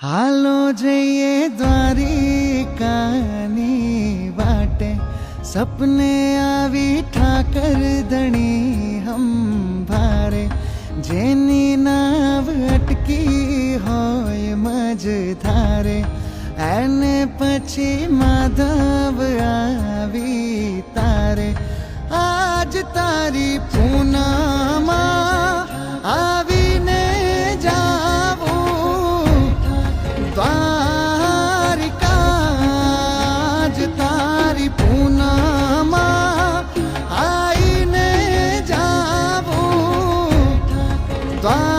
હાલો જઈએ દ્વારિકાની વાટે સપને આવી ઠાકર ધણી હમ ભારે જેની નાવ અટકી હોય મજધારે એને પછી માધવ આવી તારે આજ તારી પૂનામાં આ cantar.